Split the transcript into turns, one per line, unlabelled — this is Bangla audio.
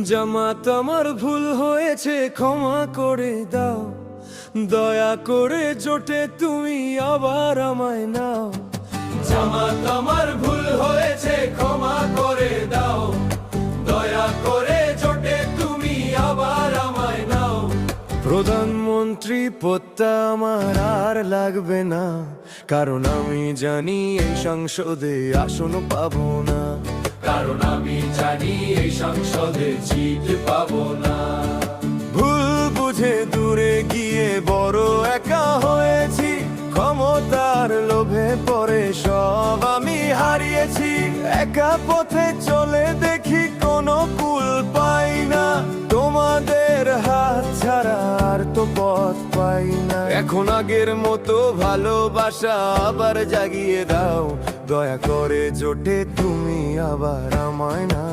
জামাত আমার ভুল হয়েছে, ক্ষমা করে দাও। দয়া করে জোটে তুমি আবার আমায় নাও। জামাত আমার ভুল হয়েছে, ক্ষমা করে দাও। দয়া করে জোটে তুমি আবার আমায় নাও। প্রধানমন্ত্রী পদটা আমার আর লাগবে না, কারণ আমি জানি এই সংসদে আসন পাবো না। কারণ আমি জানি এই সংসদে জিত পাবো না। ভুল বুঝে দূরে গিয়ে বড় একা হয়েছি, ক্ষমতার লোভে পরে সব আমি হারিয়েছি। একা পথে চলে দেখি কোনো কুল পাই না, তোমাদের হাত ছাড়া আর তো পথ পাই না। এখন আগের মতো ভালোবাসা আবার জাগিয়ে দাও দয়া করে জোটে তুমি আবার আমায় না